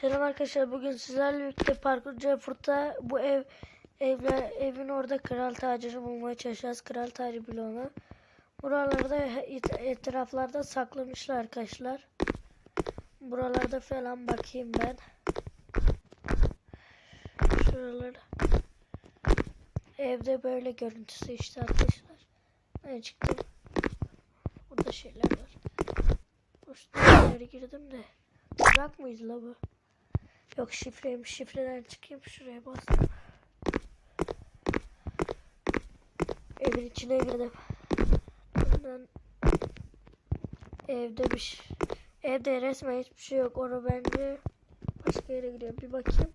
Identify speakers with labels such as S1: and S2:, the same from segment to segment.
S1: Selam arkadaşlar. Bugün sizlerle birlikte parkurcu Efurt'ta bu ev evler evin orada kral tacını bulmaya çalışacağız. Kral tacı bloğunu. Buralarda et- etraflarda saklamışlar arkadaşlar. Buralarda falan bakayım ben. Şuraları. Evde böyle görüntüsü işte arkadaşlar. Ben çıktım. Burada şeyler var. Boşluğa girdim de. Tuzak mıydı la bu? Yok şifreymiş. Şifreden çıkayım şuraya bastım. Evin içine girdim. Bundan evde bir şey. Evde resmen hiçbir şey yok. Onu bence başka yere gidiyorum. Bir bakayım.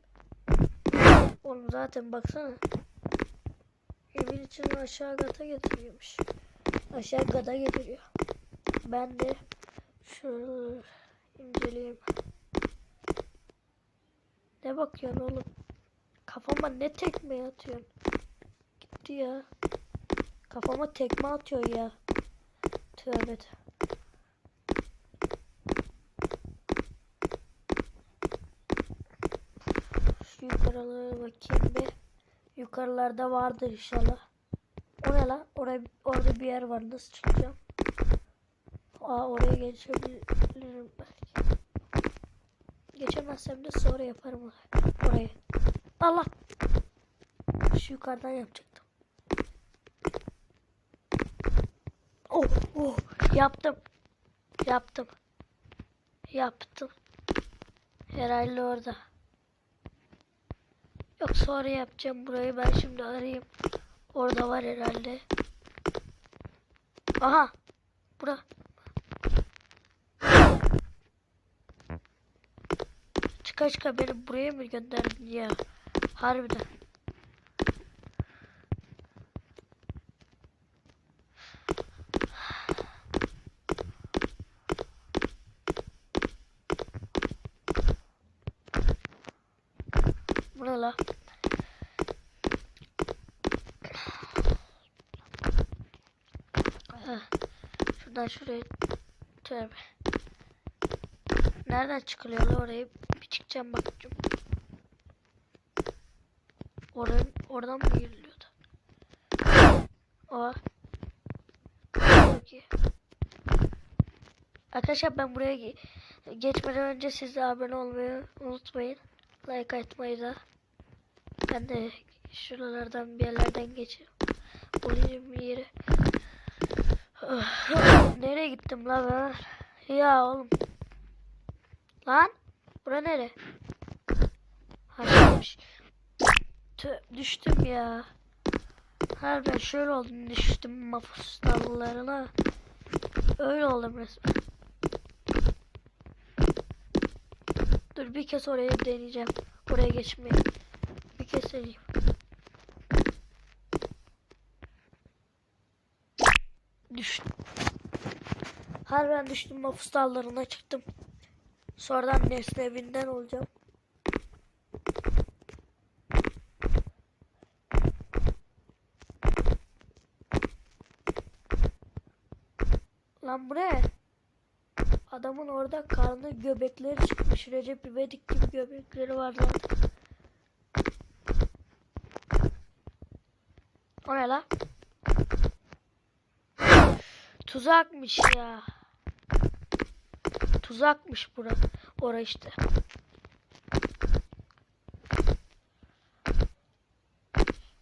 S1: Oğlum zaten baksana. Evin içini aşağı kata getiriyormuş. Aşağı kata getiriyor. Ben de şunu inceleyeyim. Ne bakıyorsun oğlum? Kafama ne tekme atıyorsun? Gitti ya. Kafama tekme atıyor ya. Tövbe. Şu yukarılara bakayım bir. Yukarılarda vardır inşallah. O ne lan? Oraya, orada bir yer var. Nasıl çıkacağım? Aa oraya geçebilirim. Geçemezsem de sonra yaparım orayı. Allah. Şu yukarıdan yapacaktım. Oh, oh, yaptım. Yaptım. Yaptım. Herhalde orada. Yok sonra yapacağım burayı. Ben şimdi arayayım. Orada var herhalde. Aha. Bura. Çıka beni buraya mı gönderdin ya? Harbiden. Bu ne la? Heh. Şuradan şuraya tövbe. Nereden çıkılıyor? Bir çıkacağım bakacağım. Oradan, oradan mı giriliyordu? Aa. İyi. Arkadaşlar ben buraya ge- geçmeden önce siz de abone olmayı unutmayın. Like atmayı da. Ben de şuralardan bir yerlerden geçeyim. Bulayım bir yeri. Nereye gittim la ben? Ya oğlum. Lan. Bura nere? Haşmış. Düştüm ya. Harbiden şöyle oldum düştüm mafus dallarına. Öyle oldum resmen. Dur bir kez oraya deneyeceğim. Oraya geçmeyi. Bir kez deneyeyim. Düştüm. Harbiden düştüm mafus dallarına çıktım. Sonradan nesne evinden olacağım. Lan bu ne? Adamın orada karnı göbekleri çıkmış. Recep İvedik gibi göbekleri var lan. O ne lan? Tuzakmış ya. Tuzakmış bura. Ora işte.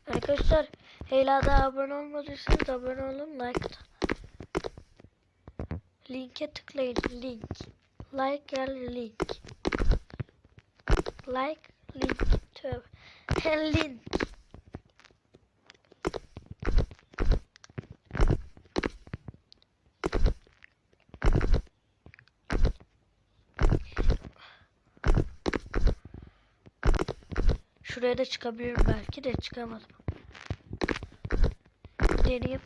S1: Arkadaşlar Heyla'da abone olmadıysanız abone olun like. Linke tıklayın link. Like gel link. Like link tövbe. link. Şuraya da çıkabilirim belki de çıkamadım. Deneyeyim.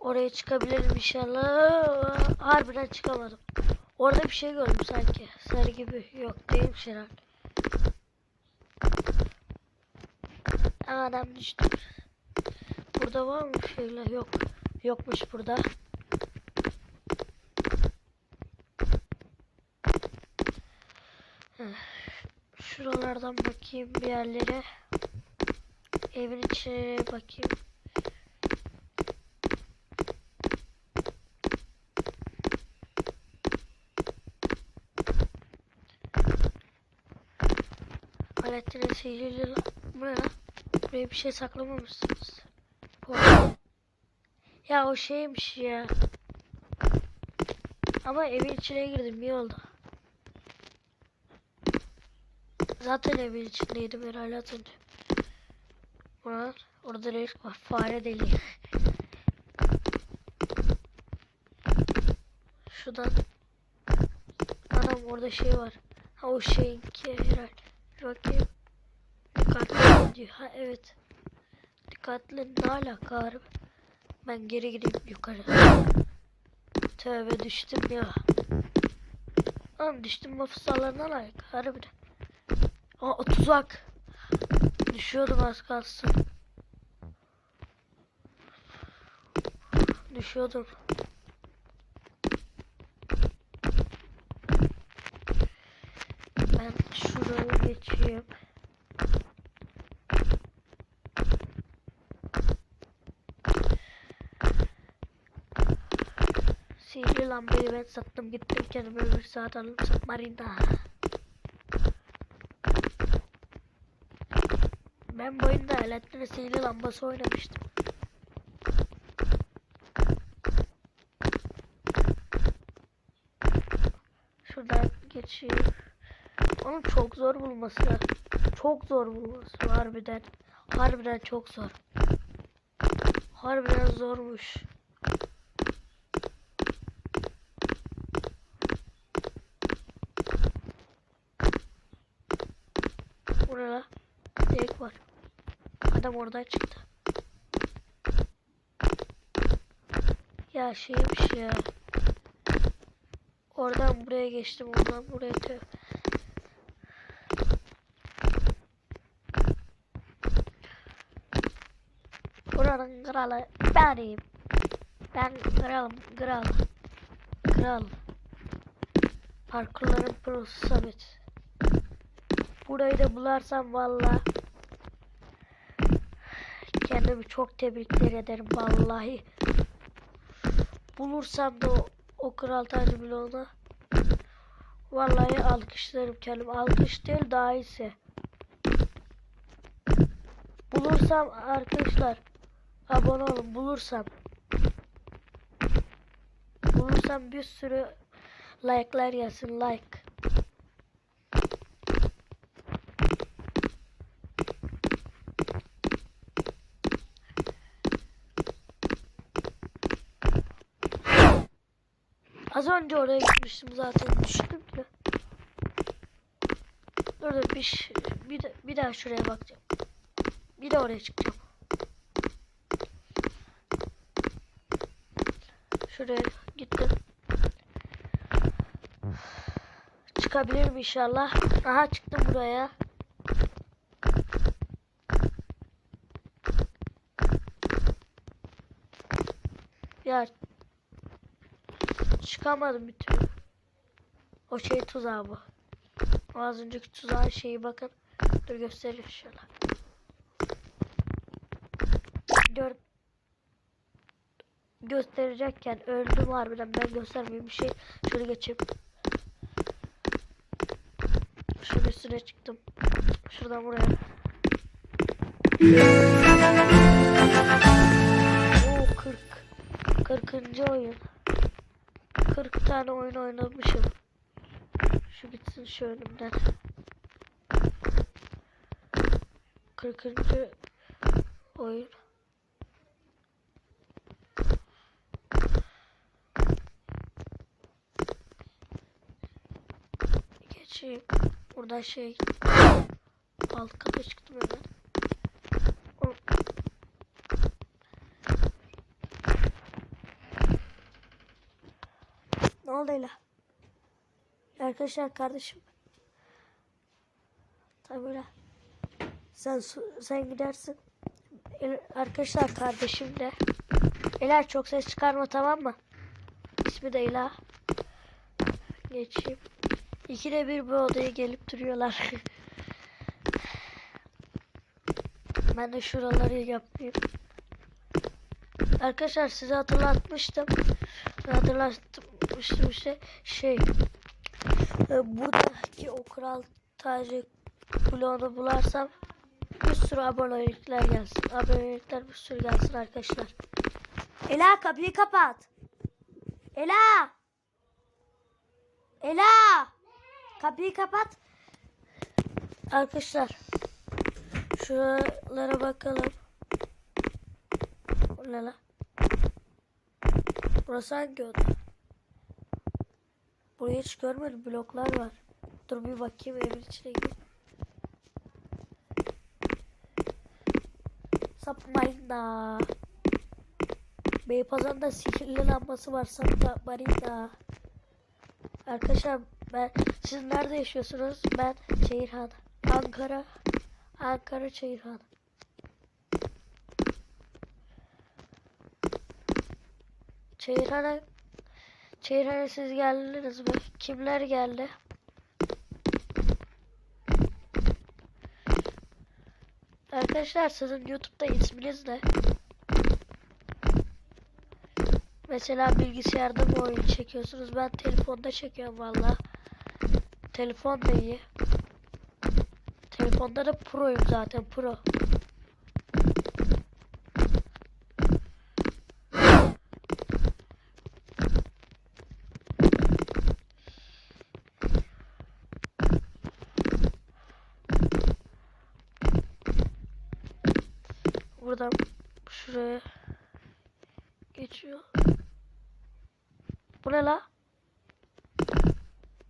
S1: Oraya çıkabilirim inşallah. Harbiden çıkamadım. Orada bir şey gördüm sanki. Sarı gibi. Yok değilmiş herhalde. Adam düştü. Burada var mı şeyler? Yok. Yokmuş burada. Şuralardan bakayım bir yerlere. Evin içine bakayım. Aletlerin sihirli bu ne lan? Buraya bir şey saklamamışsınız. Ya o şeymiş ya. Ama evin içine girdim iyi oldu. Zaten evin içindeydim herhalde az önce. Ulan orada reis var. Fare deliği. Şuradan. Anam orada şey var. Ha o şeyinki herhalde. Bakayım. Dikkatli diyor. Ha evet. Dikkatli ne alaka harbi? Ben geri gideyim yukarı. Tövbe düştüm ya. Oğlum düştüm mafısalarına layık. Harbiden. Aa tuzak. Düşüyordum az kalsın. Düşüyordum. Ben şuraya geçeyim. Sihirli lambayı ben sattım gittim kendime bir saat aldım submarina. Ben bu oyunda Alaaddin'in sihirli lambası oynamıştım. Şuradan geçeyim. Oğlum çok zor bulması. Çok zor bulması harbiden. Harbiden çok zor. Harbiden zormuş. Var. Adam oradan çıktı. Ya şeymiş ya. Oradan buraya geçtim. Oradan buraya tö. Buranın kralı benim. Ben kralım, kral. Kral. Parkurların prosu Samet. Burayı da bularsam valla kendimi çok tebrikler ederim vallahi. Bulursam da o, o kral tacı bloğuna vallahi alkışlarım kendimi. Alkış değil daha iyisi. Bulursam arkadaşlar abone olun bulursam. Bulursam bir sürü like'lar yazsın like. Az önce oraya gitmiştim zaten düştüm ki. Dur dur bir, ş- bir, de- bir daha şuraya bakacağım. Bir de oraya çıkacağım. Şuraya gittim. Çıkabilirim inşallah. Aha çıktım buraya. Ya çıkamadım bir türlü. O şey tuzağı bu. O az önceki tuzağın şeyi bakın. Dur göstereyim inşallah. Gör gösterecekken öldüm harbiden ben göstermeyeyim bir şey. Şöyle geçeyim. Şunun üstüne çıktım. Şuradan buraya. Oo 40. 40. oyun. 40 tane oyun oynamışım. Şu bitsin şu önümden. 40. oyun. Geçeyim. Burada şey alt kata çıktım hemen. O- Ne oldu öyle? Arkadaşlar kardeşim. Tabii böyle. Sen sen gidersin. Arkadaşlar kardeşim de. Eler çok ses çıkarma tamam mı? İsmi de İla. Geçeyim. İkide bir bu odaya gelip duruyorlar. ben de şuraları yapayım. Arkadaşlar size hatırlatmıştım. Hatırlatmıştım işte şey. e, Buradaki o kral tacı bloğunu bularsam bir sürü abonelikler gelsin. Abonelikler bir sürü gelsin arkadaşlar.
S2: Ela kapıyı kapat. Ela. Ela. Kapıyı kapat.
S1: Arkadaşlar şuralara bakalım. Bu ne lan? Burası hangi oda? Burayı hiç görmedim. Bloklar var. Dur bir bakayım evin içine gireyim. Sapmayın da. Beypazarı'nda sihirli lambası var. Sapmayın da. Arkadaşlar ben siz nerede yaşıyorsunuz? Ben Çayırhan. Ankara. Ankara Çayırhan. Çayırhan'a Çayırhan'a siz geldiniz mi? Kimler geldi? Arkadaşlar sizin YouTube'da isminiz ne? Mesela bilgisayarda mı oyun çekiyorsunuz? Ben telefonda çekiyorum valla. Telefon da iyi. Telefonda da proyum zaten pro. Buradan şuraya geçiyor. Bu ne la?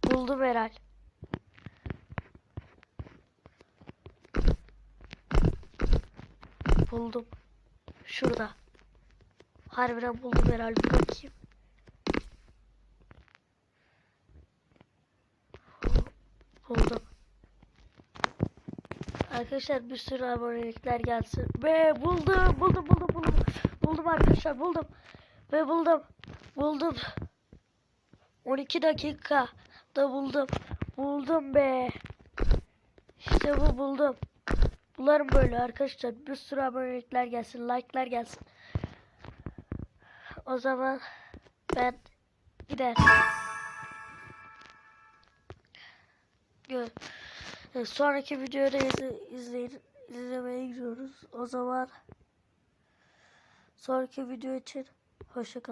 S1: Buldum herhal. Buldum. Şurada. Harbiden buldum herhalde. Bir bakayım. Buldum. Arkadaşlar bir sürü abonelikler gelsin. Ve buldum, buldum, buldum, buldum. Buldum arkadaşlar, buldum. Ve buldum. Buldum. 12 dakika da buldum. Buldum be. İşte bu buldum. Bunların böyle arkadaşlar bir sürü abonelikler gelsin, like'lar gelsin. O zaman ben gider. Gö- e, Sonraki videoda izle, izleyin, izlemeye gidiyoruz. O zaman sonraki video için hoşçakalın.